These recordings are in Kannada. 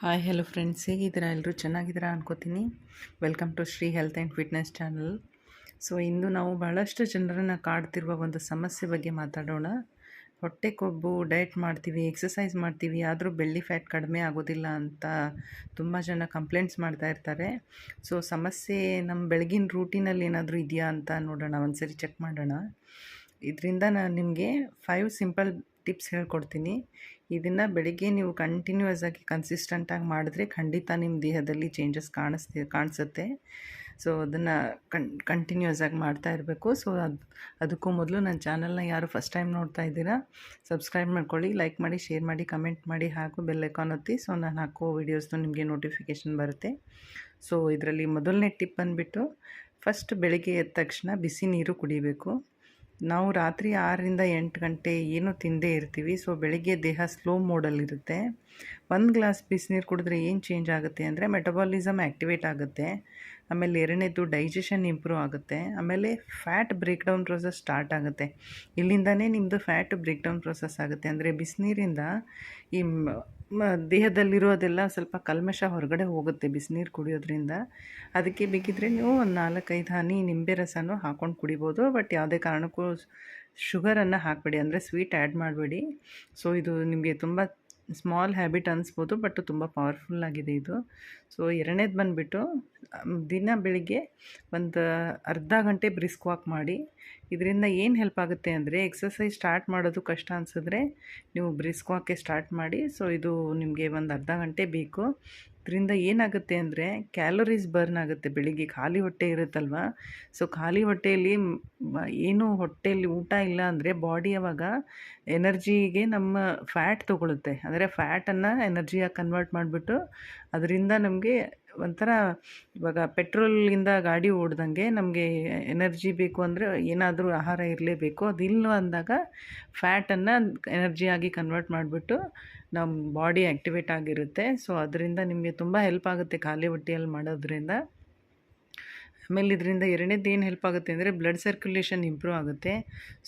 ಹಾಯ್ ಹಲೋ ಫ್ರೆಂಡ್ಸ್ ಹೇಗಿದ್ದೀರಾ? ಎಲ್ಲರೂ ಚೆನ್ನಾಗಿದ್ದೀರಾ ಅನ್ಕೋತೀನಿ. Welcome to Shri health and fitness channel so ಇಂದು ನಾವು ಭಾಳಷ್ಟು ಜನರನ್ನು ಕಾಡ್ತಿರುವ ಒಂದು ಸಮಸ್ಯೆ ಬಗ್ಗೆ ಮಾತಾಡೋಣ. ಹೊಟ್ಟೆ ಕೊಬ್ಬು ಡಯಟ್ ಮಾಡ್ತೀವಿ ಎಕ್ಸಸೈಸ್ ಮಾಡ್ತೀವಿ, ಆದರೂ ಬೆಳ್ಳಿ ಫ್ಯಾಟ್ ಕಡಿಮೆ ಆಗೋದಿಲ್ಲ ಅಂತ ತುಂಬ ಜನ ಕಂಪ್ಲೇಂಟ್ಸ್ ಮಾಡ್ತಾ ಇರ್ತಾರೆ. ಸೊ ಸಮಸ್ಯೆ ನಮ್ಮ ಬೆಳಗಿನ ರೂಟೀನಲ್ಲಿ ಏನಾದರೂ ಇದೆಯಾ ಅಂತ ನೋಡೋಣ. ಒಂದ್ಸರಿ ಚೆಕ್ ಮಾಡೋಣ. ಇದರಿಂದ ನಾನು ನಿಮಗೆ ಫೈವ್ ಸಿಂಪಲ್ ಟಿಪ್ಸ್ ಹೇಳ್ಕೊಡ್ತೀನಿ. ಇದನ್ನು ಬೆಳಿಗ್ಗೆ ನೀವು ಕಂಟಿನ್ಯೂಸ್ ಆಗಿ ಕನ್ಸಿಸ್ಟೆಂಟಾಗಿ ಮಾಡಿದ್ರೆ ಖಂಡಿತ ನಿಮ್ಮ ದೇಹದಲ್ಲಿ ಚೇಂಜಸ್ ಕಾಣಿಸ್ತಿ, ಕಾಣಿಸುತ್ತೆ. ಸೊ ಅದನ್ನು ಕನ್ ಕಂಟಿನ್ಯೂಸ್ ಆಗಿ ಮಾಡ್ತಾ ಇರಬೇಕು. ಸೊ ಅದು, ಅದಕ್ಕೂ ಮೊದಲು ನನ್ನ ಚಾನಲ್ನ ಯಾರು ಫಸ್ಟ್ ಟೈಮ್ ನೋಡ್ತಾ ಇದ್ದೀರಾ ಸಬ್ಸ್ಕ್ರೈಬ್ ಮಾಡ್ಕೊಳ್ಳಿ ಲೈಕ್ ಮಾಡಿ ಶೇರ್ ಮಾಡಿ ಕಮೆಂಟ್ ಮಾಡಿ, ಹಾಗೂ ಐಕಾನ್ ಒತ್ತಿ. ಸೊ ನಾನು ಹಾಕೋ ವೀಡಿಯೋಸ್ದು ನಿಮಗೆ ನೋಟಿಫಿಕೇಷನ್ ಬರುತ್ತೆ. ಸೊ ಇದರಲ್ಲಿ ಮೊದಲನೇ ಟಿಪ್ ಬಂದುಬಿಟ್ಟು ಫಸ್ಟ್ ಬೆಳಿಗ್ಗೆ ಎದ್ದ ತಕ್ಷಣ ಬಿಸಿ ನೀರು ಕುಡಿಬೇಕು. ನಾವು ರಾತ್ರಿ ಆರರಿಂದ ಎಂಟು ಗಂಟೆ ಏನು ತಿಂದೇ ಇರ್ತೀವಿ. ಸೊ ಬೆಳಗ್ಗೆ ದೇಹ ಸ್ಲೋ ಮೋಡಲ್ಲಿರುತ್ತೆ ಒಂದು ಗ್ಲಾಸ್ ಬಿಸಿನೀರು ಕುಡಿದ್ರೆ ಏನು ಚೇಂಜ್ ಆಗುತ್ತೆ ಅಂದರೆ ಮೆಟಬಾಲಿಸಮ್ ಆ್ಯಕ್ಟಿವೇಟ್ ಆಗುತ್ತೆ. ಆಮೇಲೆ ಎರಡನೇದು ಡೈಜೆಷನ್ ಇಂಪ್ರೂವ್ ಆಗುತ್ತೆ. ಆಮೇಲೆ fat break down process start ಆಗುತ್ತೆ. ಇಲ್ಲಿಂದನೇ ನಿಮ್ಮದು ಫ್ಯಾಟ್ ಬ್ರೇಕ್ ಡೌನ್ ಪ್ರೊಸೆಸ್ ಆಗುತ್ತೆ. ಅಂದರೆ ಬಿಸಿನೀರಿಂದ ಈ ದೇಹದಲ್ಲಿರೋದೆಲ್ಲ ಸ್ವಲ್ಪ ಕಲ್ಮಶ ಹೊರಗಡೆ ಹೋಗುತ್ತೆ ಬಿಸಿನೀರು ಕುಡಿಯೋದ್ರಿಂದ. ಅದಕ್ಕೆ ಬೇಕಿದ್ರೆ ನೀವು ಒಂದು ನಾಲ್ಕೈದು ಹನಿ ನಿಂಬೆ ರಸನೂ ಹಾಕ್ಕೊಂಡು ಕುಡಿಬೋದು. ಬಟ್ ಯಾವುದೇ ಕಾರಣಕ್ಕೂ ಶುಗರನ್ನು ಹಾಕಬೇಡಿ. ಅಂದರೆ ಸ್ವೀಟ್ ಆ್ಯಡ್ ಮಾಡಬೇಡಿ. ಸೊ, ಇದು ನಿಮಗೆ ತುಂಬ ಸ್ಮಾಲ್ ಹ್ಯಾಬಿಟ್ ಅನಿಸ್ಬೋದು, ಬಟ್ ತುಂಬ ಪವರ್ಫುಲ್ ಆಗಿದೆ ಇದು. ಸೊ, ಎರಡನೇದು ಬಂದುಬಿಟ್ಟು ದಿನ ಬೆಳಿಗ್ಗೆ ಒಂದು ಅರ್ಧ ಗಂಟೆ ಬ್ರಿಸ್ಕ್ ವಾಕ್ ಮಾಡಿ. ಇದರಿಂದ ಏನು ಹೆಲ್ಪ್ ಆಗುತ್ತೆ ಅಂದರೆ ಎಕ್ಸಸೈಸ್ ಸ್ಟಾರ್ಟ್ ಮಾಡೋದು ಕಷ್ಟ ಅನಿಸಿದ್ರೆ ನೀವು ಬ್ರಿಸ್ಕೋಕ್ಕೆ ಸ್ಟಾರ್ಟ್ ಮಾಡಿ ಸೊ ಇದು ನಿಮಗೆ ಒಂದು ಅರ್ಧ ಗಂಟೆ ಬೇಕು. ಇದರಿಂದ ಏನಾಗುತ್ತೆ ಅಂದರೆ ಕ್ಯಾಲೋರೀಸ್ ಬರ್ನ್ ಆಗುತ್ತೆ. ಬೆಳಿಗ್ಗೆ ಖಾಲಿ ಹೊಟ್ಟೆ ಇರುತ್ತಲ್ವ? ಸೊ ಖಾಲಿ ಹೊಟ್ಟೆಯಲ್ಲಿ ಏನು ಹೊಟ್ಟೆಯಲ್ಲಿ ಊಟ ಇಲ್ಲ ಅಂದರೆ ಬಾಡಿ ಅವಾಗ ಎನರ್ಜಿಗೆ ನಮ್ಮ ಫ್ಯಾಟ್ ತೊಗೊಳುತ್ತೆ. ಅಂದರೆ ಫ್ಯಾಟನ್ನು ಎನರ್ಜಿಯಾಗಿ ಕನ್ವರ್ಟ್ ಮಾಡಿಬಿಟ್ಟು ಅದರಿಂದ ನಮಗೆ ಒಂಥರ ಇವಾಗ ಪೆಟ್ರೋಲಿಂದ ಗಾಡಿ ಓಡ್ದಂಗೆ ನಮಗೆ ಎನರ್ಜಿ ಬೇಕು ಅಂದರೆ ಏನಾದರೂ ಆಹಾರ ಇರಲೇಬೇಕು. ಅದಿಲ್ಲ ಅಂದಾಗ ಫ್ಯಾಟನ್ನು ಎನರ್ಜಿಯಾಗಿ ಕನ್ವರ್ಟ್ ಮಾಡಿಬಿಟ್ಟು ನಮ್ಮ ಬಾಡಿ ಆ್ಯಕ್ಟಿವೇಟ್ ಆಗಿರುತ್ತೆ. ಸೊ, ಅದರಿಂದ ನಿಮಗೆ ತುಂಬ ಹೆಲ್ಪ್ ಆಗುತ್ತೆ ಖಾಲಿ ಹೊಟ್ಟೆಯಲ್ಲಿ ಮಾಡೋದ್ರಿಂದ. ಆಮೇಲೆ ಇದರಿಂದ ಎರಡನೇದು ಏನು ಹೆಲ್ಪ್ ಆಗುತ್ತೆ ಅಂದರೆ ಬ್ಲಡ್ ಸರ್ಕ್ಯುಲೇಷನ್ ಇಂಪ್ರೂವ್ ಆಗುತ್ತೆ.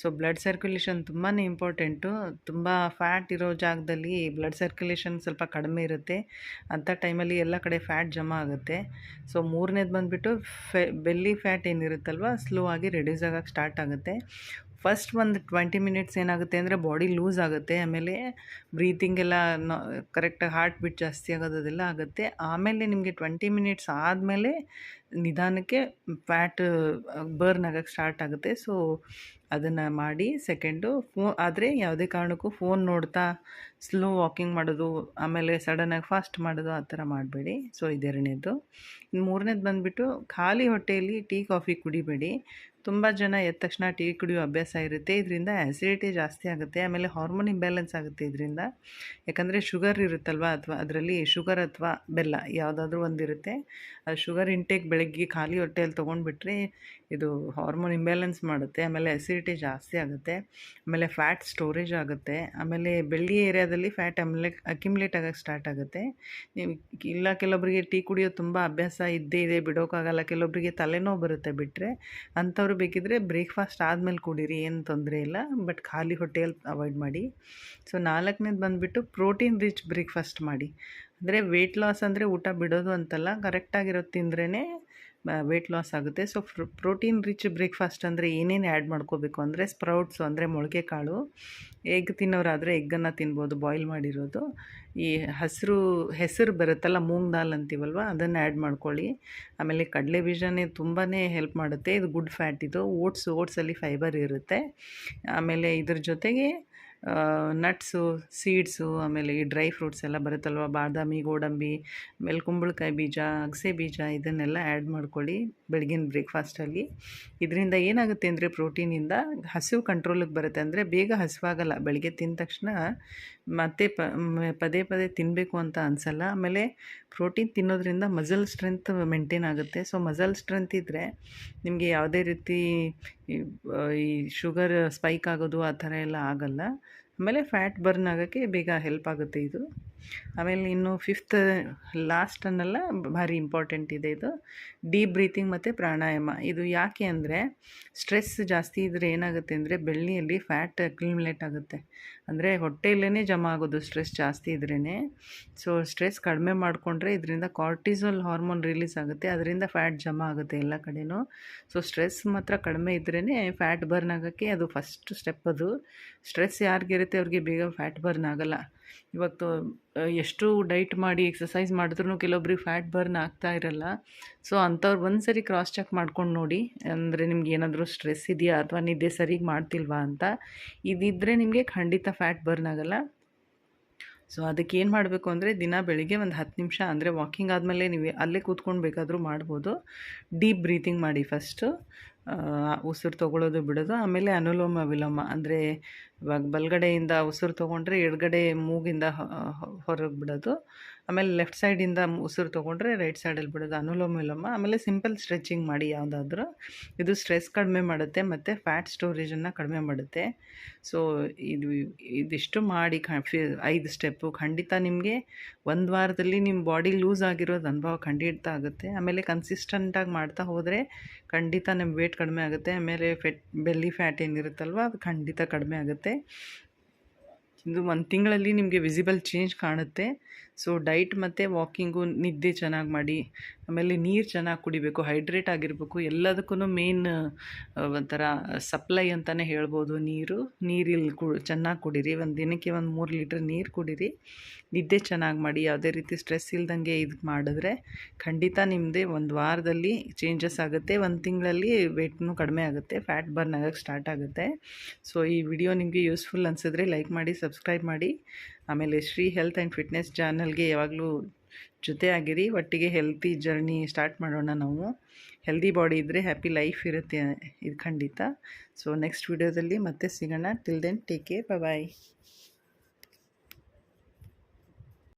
ಸೊ ಬ್ಲಡ್ ಸರ್ಕ್ಯುಲೇಷನ್ ತುಂಬಾ ಇಂಪಾರ್ಟೆಂಟು ತುಂಬ ಫ್ಯಾಟ್ ಇರೋ ಜಾಗದಲ್ಲಿ ಬ್ಲಡ್ ಸರ್ಕ್ಯುಲೇಷನ್ ಸ್ವಲ್ಪ ಕಡಿಮೆ ಇರುತ್ತೆ. ಅಂಥ ಟೈಮಲ್ಲಿ ಎಲ್ಲ ಕಡೆ ಫ್ಯಾಟ್ ಜಮಾ ಆಗುತ್ತೆ. ಸೊ ಮೂರನೇದು ಬಂದುಬಿಟ್ಟು ಫೆ ಬೆಲ್ಲಿ ಫ್ಯಾಟ್ ಏನಿರುತ್ತಲ್ವ ಸ್ಲೋ ಆಗಿ ರೆಡ್ಯೂಸ್ ಆಗೋಕ್ಕೆ ಸ್ಟಾರ್ಟ್ ಆಗುತ್ತೆ. ಫಸ್ಟ್ ಒಂದು ಟ್ವೆಂಟಿ ಮಿನಿಟ್ಸ್ ಏನಾಗುತ್ತೆ ಅಂದರೆ ಬಾಡಿ ಲೂಸ್ ಆಗುತ್ತೆ, ಆಮೇಲೆ ಬ್ರೀತಿಂಗ್ ಎಲ್ಲ ಕರೆಕ್ಟಾಗಿ ಹಾರ್ಟ್ ಬಿಟ್ ಜಾಸ್ತಿ ಆಗೋದು ಅದೆಲ್ಲ ಆಗುತ್ತೆ. ಆಮೇಲೆ ನಿಮಗೆ ಟ್ವೆಂಟಿ ಮಿನಿಟ್ಸ್ ಆದಮೇಲೆ ನಿಧಾನಕ್ಕೆ ಫ್ಯಾಟ್ ಬರ್ನ್ ಆಗೋಕ್ಕೆ ಸ್ಟಾರ್ಟ್ ಆಗುತ್ತೆ. ಸೊ ಅದನ್ನು ಮಾಡಿ ಸೆಕೆಂಡು ಫೋ, ಆದರೆ ಯಾವುದೇ ಕಾರಣಕ್ಕೂ ಫೋನ್ ನೋಡ್ತಾ ಸ್ಲೋ ವಾಕಿಂಗ್ ಮಾಡೋದು, ಆಮೇಲೆ ಸಡನ್ನಾಗಿ ಫಾಸ್ಟ್ ಮಾಡೋದು ಆ ಥರ ಮಾಡಬೇಡಿ. ಸೊ ಇದೆರಡನೇದು. ಮೂರನೇದು ಬಂದುಬಿಟ್ಟು ಖಾಲಿ ಹೊಟ್ಟೆಯಲ್ಲಿ ಟೀ ಕಾಫಿ ಕುಡಿಬೇಡಿ. ತುಂಬ ಜನ ಎದ್ದ ತಕ್ಷಣ ಟೀ ಕುಡಿಯೋ ಅಭ್ಯಾಸ ಇರುತ್ತೆ. ಇದರಿಂದ ಆ್ಯಸಿಡಿಟಿ ಜಾಸ್ತಿ ಆಗುತ್ತೆ. ಆಮೇಲೆ ಹಾರ್ಮೋನ್ ಇಂಬ್ಯಾಲೆನ್ಸ್ ಆಗುತ್ತೆ ಇದರಿಂದ. ಯಾಕಂದರೆ ಶುಗರ್ ಇರುತ್ತಲ್ವ? ಅಥವಾ ಅದರಲ್ಲಿ ಶುಗರ್ ಅಥವಾ ಬೆಲ್ಲ ಯಾವುದಾದ್ರೂ ಒಂದಿರುತ್ತೆ ಅದು ಶುಗರ್ ಇಂಟೇಕ್ ಬೆಳಗ್ಗೆ ಖಾಲಿ ಹೊಟ್ಟೆಯಲ್ಲಿ ತೊಗೊಂಡ್ಬಿಟ್ರೆ ಇದು ಹಾರ್ಮೋನ್ ಇಂಬ್ಯಾಲೆನ್ಸ್ ಮಾಡುತ್ತೆ. ಆಮೇಲೆ ಆ್ಯಸಿಡಿಟಿ ಜಾಸ್ತಿ ಆಗುತ್ತೆ. ಆಮೇಲೆ ಫ್ಯಾಟ್ ಸ್ಟೋರೇಜ್ ಆಗುತ್ತೆ. ಆಮೇಲೆ ಬೆಳ್ಳಿ ಏರಿಯಾದಲ್ಲಿ ಫ್ಯಾಟ್ ಆಮೇಲೆ ಅಕ್ಯುಮ್ಯುಲೇಟ್ ಆಗೋಕ್ಕೆ ಸ್ಟಾರ್ಟ್ ಆಗುತ್ತೆ. ನೀವು ಇಲ್ಲ ಕೆಲವೊಬ್ಬರಿಗೆ ಟೀ ಕುಡಿಯೋ ತುಂಬ ಅಭ್ಯಾಸ ಇದ್ದೇ ಇದೆ ಬಿಡೋಕ್ಕಾಗಲ್ಲ ಕೆಲವೊಬ್ಬರಿಗೆ ತಲೆನೋವು ಬರುತ್ತೆ ಬಿಟ್ಟರೆ ಅಂಥವ್ರು ಬೇಕಿದ್ದರೆ ಬ್ರೇಕ್ಫಾಸ್ಟ್ ಆದಮೇಲೆ ಕುಡೀರಿ, ಏನು ತೊಂದರೆ ಇಲ್ಲ. ಬಟ್ ಖಾಲಿ ಹೊಟ್ಟೆಯಲ್ಲಿ ಅವಾಯ್ಡ್ ಮಾಡಿ. ಸೊ ನಾಲ್ಕನೇದು ಬಂದುಬಿಟ್ಟು ಪ್ರೋಟೀನ್ ರಿಚ್ ಬ್ರೇಕ್ಫಾಸ್ಟ್ ಮಾಡಿ. ಅಂದರೆ ವೆಯ್ಟ್ ಲಾಸ್ ಅಂದರೆ ಊಟ ಬಿಡೋದು ಅಂತಲ್ಲ ಕರೆಕ್ಟಾಗಿರೋದು ತಿಂದ್ರೇ ವೆಯ್ಟ್ ಲಾಸ್ ಆಗುತ್ತೆ. ಸೊ ಪ್ರೋಟೀನ್ ರಿಚ್ ಬ್ರೇಕ್ಫಾಸ್ಟ್ ಅಂದರೆ ಏನೇನು ಆ್ಯಡ್ ಮಾಡ್ಕೋಬೇಕು ಅಂದರೆ ಸ್ಪ್ರೌಟ್ಸು ಅಂದರೆ ಮೊಳಕೆ ಕಾಳು ಎಗ್ ತಿನ್ನೋರಾದರೆ ಎಗ್ಗನ್ನು ತಿನ್ಬೋದು ಬಾಯ್ಲ್ ಮಾಡಿರೋದು. ಈ ಹಸಿರು, ಹೆಸರು ಬರುತ್ತಲ್ಲ ಮೂಂಗ್ ದಾಲ್ ಅಂತೀವಲ್ವ, ಅದನ್ನು ಆ್ಯಡ್ ಮಾಡ್ಕೊಳ್ಳಿ. ಆಮೇಲೆ ಕಡಲೆ ಬೀಜನೇ ತುಂಬಾ ಹೆಲ್ಪ್ ಮಾಡುತ್ತೆ. ಇದು ಗುಡ್ ಫ್ಯಾಟ್ ಇದು. ಓಟ್ಸ್, ಓಟ್ಸಲ್ಲಿ ಫೈಬರ್ ಇರುತ್ತೆ. ಆಮೇಲೆ ಇದ್ರ ಜೊತೆಗೆ ನಟ್ಸು ಸೀಡ್ಸು ಆಮೇಲೆ ಈ ಡ್ರೈ ಫ್ರೂಟ್ಸ್ ಎಲ್ಲ ಬರುತ್ತಲ್ವ? ಬಾದಾಮಿ, ಗೋಡಂಬಿ ಆಮೇಲೆ ಕುಂಬಳಕಾಯಿ ಬೀಜ, ಅಗಸೆ ಬೀಜ ಇದನ್ನೆಲ್ಲ ಆ್ಯಡ್ ಮಾಡ್ಕೊಳ್ಳಿ ಬೆಳಗಿನ ಬ್ರೇಕ್ಫಾಸ್ಟಲ್ಲಿ ಇದರಿಂದ ಏನಾಗುತ್ತೆ ಅಂದರೆ ಪ್ರೋಟೀನಿಂದ ಹಸಿವು ಕಂಟ್ರೋಲಿಗೆ ಬರುತ್ತೆ ಅಂದರೆ ಬೇಗ ಹಸಿವಾಗಲ್ಲ. ಬೆಳಗ್ಗೆ ತಿಂದ ತಕ್ಷಣ ಮತ್ತೆ ಪದೇ ಪದೇ ತಿನ್ನಬೇಕು ಅಂತ ಅನಿಸಲ್ಲ. ಆಮೇಲೆ ಪ್ರೋಟೀನ್ ತಿನ್ನೋದ್ರಿಂದ ಮಸಲ್ ಸ್ಟ್ರೆಂತ್ ಮೇಂಟೈನ್ ಆಗುತ್ತೆ. ಸೊ ಮಸಲ್ ಸ್ಟ್ರೆಂತ್ ಇದ್ದರೆ ನಿಮಗೆ ಯಾವುದೇ ರೀತಿ ಈ ಶುಗರ್ ಸ್ಪೈಕ್ ಆಗೋದು ಆ ಥರ ಎಲ್ಲ ಆಗಲ್ಲ. ಆಮೇಲೆ ಫ್ಯಾಟ್ ಬರ್ನ್ ಆಗೋಕ್ಕೆ ಬೇಗ ಹೆಲ್ಪ್ ಆಗುತ್ತೆ ಇದು. ಆಮೇಲೆ ಇನ್ನು ಫಿಫ್ತ್ ಲಾಸ್ಟ್ ಅನ್ನೆಲ್ಲ, ಭಾರಿ ಇಂಪಾರ್ಟೆಂಟ್ ಇದೆ ಇದು. ಡೀಪ್ ಬ್ರೀತಿಂಗ್ ಮತ್ತು ಪ್ರಾಣಾಯಾಮ. ಇದು ಯಾಕೆ ಅಂದರೆ ಸ್ಟ್ರೆಸ್ ಜಾಸ್ತಿ ಇದ್ದರೆ ಏನಾಗುತ್ತೆ ಅಂದರೆ, ಬೆಳ್ಳಿಯಲ್ಲಿ ಫ್ಯಾಟ್ ಅಕ್ಯುಮುಲೇಟ್ ಆಗುತ್ತೆ. ಅಂದರೆ ಹೊಟ್ಟೆಯಲ್ಲೇ ಜಮಾ ಆಗೋದು ಸ್ಟ್ರೆಸ್ ಜಾಸ್ತಿ ಇದ್ರೇ ಸೊ ಸ್ಟ್ರೆಸ್ ಕಡಿಮೆ ಮಾಡಿಕೊಂಡ್ರೆ ಇದರಿಂದ ಕಾರ್ಟಿಸೋಲ್ ಹಾರ್ಮೋನ್ ರಿಲೀಸ್ ಆಗುತ್ತೆ. ಅದರಿಂದ ಫ್ಯಾಟ್ ಜಮಾ ಆಗುತ್ತೆ ಎಲ್ಲ ಕಡೆನೂ. ಸೊ ಸ್ಟ್ರೆಸ್ ಮಾತ್ರ ಕಡಿಮೆ ಇದ್ರೇ ಫ್ಯಾಟ್ ಬರ್ನ್ ಆಗೋಕ್ಕೆ ಅದು ಫಸ್ಟ್ ಸ್ಟೆಪ್ ಅದು. ಸ್ಟ್ರೆಸ್ ಯಾರಿಗಿರುತ್ತೆ ಅವ್ರಿಗೆ ಬೇಗ ಫ್ಯಾಟ್ ಬರ್ನ್ ಆಗೋಲ್ಲ. ಇವತ್ತು ಎಷ್ಟು ಡೈಟ್ ಮಾಡಿ ಎಕ್ಸಸೈಸ್ ಮಾಡಿದ್ರೂ ಕೆಲವೊಬ್ರಿಗೆ ಫ್ಯಾಟ್ ಬರ್ನ್ ಆಗ್ತಾ ಇರಲ್ಲ. ಸೊ, ಅಂಥವ್ರು ಒಂದು ಸರಿ ಕ್ರಾಸ್ ಚೆಕ್ ಮಾಡ್ಕೊಂಡು ನೋಡಿ. ಅಂದರೆ ನಿಮ್ಗೆ ಏನಾದರೂ ಸ್ಟ್ರೆಸ್ ಇದೆಯಾ ಅಥವಾ ನಿದ್ದೆ ಸರಿಗೆ ಮಾಡ್ತಿಲ್ವಾ ಅಂತ. ಇದಿದ್ದರೆ ನಿಮಗೆ ಖಂಡಿತ ಫ್ಯಾಟ್ ಬರ್ನ್ ಆಗಲ್ಲ. ಸೊ, ಅದಕ್ಕೆ ಏನು ಮಾಡಬೇಕು ಅಂದರೆ ದಿನ ಬೆಳಿಗ್ಗೆ ಒಂದು ಹತ್ತು ನಿಮಿಷ ಅಂದರೆ ವಾಕಿಂಗ್ ಆದಮೇಲೆ ನೀವು ಅಲ್ಲೇ ಕೂತ್ಕೊಂಡು ಬೇಕಾದರೂ ಮಾಡ್ಬೋದು. ಡೀಪ್ ಬ್ರೀತಿಂಗ್ ಮಾಡಿ ಫಸ್ಟು. ಉಸಿರು ತೊಗೊಳ್ಳೋದು ಬಿಡೋದು. ಆಮೇಲೆ ಅನುಲೋಮ ವಿಲೋಮ ಅಂದರೆ ಇವಾಗ ಬಲಗಡೆಯಿಂದ ಉಸಿರು ತೊಗೊಂಡ್ರೆ ಎಡಗಡೆ ಮೂಗಿಂದ ಹೊರಗೆ ಬಿಡೋದು ಆಮೇಲೆ ಲೆಫ್ಟ್ ಸೈಡಿಂದ ಉಸಿರು ತೊಗೊಂಡ್ರೆ ರೈಟ್ ಸೈಡಲ್ಲಿ ಬಿಡೋದು ಅನುಲೋಮ ವಿಲೋಮ ಆಮೇಲೆ ಸಿಂಪಲ್ ಸ್ಟ್ರೆಚಿಂಗ್ ಮಾಡಿ ಯಾವುದಾದ್ರೂ. ಇದು ಸ್ಟ್ರೆಸ್ ಕಡಿಮೆ ಮಾಡುತ್ತೆ, ಮತ್ತು ಫ್ಯಾಟ್ ಸ್ಟೋರೇಜನ್ನು ಕಡಿಮೆ ಮಾಡುತ್ತೆ. ಸೊ, ಇದು, ಇದಿಷ್ಟು ಮಾಡಿ ಐದು ಸ್ಟೆಪ್ಪು. ಖಂಡಿತ ನಿಮಗೆ ಒಂದು ವಾರದಲ್ಲಿ ನಿಮ್ಮ ಬಾಡಿ ಲೂಸ್ ಆಗಿರೋದು ಅನುಭವ ಖಂಡಿತ ಆಗುತ್ತೆ. ಆಮೇಲೆ ಕನ್ಸಿಸ್ಟೆಂಟಾಗಿ ಮಾಡ್ತಾ ಹೋದರೆ ಖಂಡಿತ ನಿಮ್ಮ ವೇಟ್ ಕಡಿಮೆ ಆಗುತ್ತೆ. ಆಮೇಲೆ ಫೆಟ್ ಬೆಲ್ಲಿ ಫ್ಯಾಟ್ ಏನಿರುತ್ತಲ್ವ, ಅದು ಖಂಡಿತ ಕಡಿಮೆ ಆಗುತ್ತೆ. ಇದು ಒಂದು ತಿಂಗಳಲ್ಲಿ ನಿಮಗೆ ವಿಸಿಬಲ್ ಚೇಂಜ್ ಕಾಣುತ್ತೆ. ಸೊ ಡೈಟ್ ಮತ್ತು ವಾಕಿಂಗು ನಿದ್ದೆ ಚೆನ್ನಾಗಿ ಮಾಡಿ, ಆಮೇಲೆ ನೀರು ಚೆನ್ನಾಗಿ ಕುಡಿಬೇಕು ಹೈಡ್ರೇಟ್ ಆಗಿರಬೇಕು ಎಲ್ಲದಕ್ಕೂ ಮೇನ್ ಒಂಥರ ಸಪ್ಲೈ ಅಂತಲೇ ಹೇಳ್ಬೋದು ನೀರು. ನೀರಿಲ್ಲಿ ಕು, ಚೆನ್ನಾಗಿ ಕುಡೀರಿ, ಒಂದು ದಿನಕ್ಕೆ ಒಂದು ಮೂರು ಲೀಟ್ರ್ ನೀರು ಕುಡೀರಿ. ನಿದ್ದೆ ಚೆನ್ನಾಗಿ ಮಾಡಿ, ಯಾವುದೇ ರೀತಿ ಸ್ಟ್ರೆಸ್ ಇಲ್ದಂಗೆ ಇದು ಮಾಡಿದ್ರೆ ಖಂಡಿತ ನಿಮ್ಮದೇ ಒಂದು ವಾರದಲ್ಲಿ ಚೇಂಜಸ್ ಆಗುತ್ತೆ. ಒಂದು ತಿಂಗಳಲ್ಲಿ ವೇಟ್ನೂ ಕಡಿಮೆ ಆಗುತ್ತೆ ಫ್ಯಾಟ್ ಬರ್ನ್ ಆಗೋಕ್ಕೆ ಸ್ಟಾರ್ಟ್ ಆಗುತ್ತೆ. ಸೊ ಈ ವಿಡಿಯೋ ನಿಮಗೆ ಯೂಸ್ಫುಲ್ ಅನಿಸಿದ್ರೆ ಲೈಕ್ ಮಾಡಿ ಸಬ್ಸ್ಕ್ರೈಬ್ ಮಾಡಿ. ಆಮೇಲೆ ಶ್ರೀ ಹೆಲ್ತ್ ಆ್ಯಂಡ್ ಫಿಟ್ನೆಸ್ ಚಾನಲ್ಗೆ ಯಾವಾಗಲೂ ಜೊತೆ ಆಗಿರಿ ಒಟ್ಟಿಗೆ ಹೆಲ್ತಿ ಜರ್ನಿ ಸ್ಟಾರ್ಟ್ ಮಾಡೋಣ ನಾವು. ಹೆಲ್ದಿ ಬಾಡಿ ಇದ್ದರೆ ಹ್ಯಾಪಿ ಲೈಫ್ ಇರುತ್ತೆ ಇದು ಖಂಡಿತ. ಸೊ ನೆಕ್ಸ್ಟ್ ವಿಡಿಯೋದಲ್ಲಿ ಮತ್ತೆ ಸಿಗೋಣ. Till then take care bye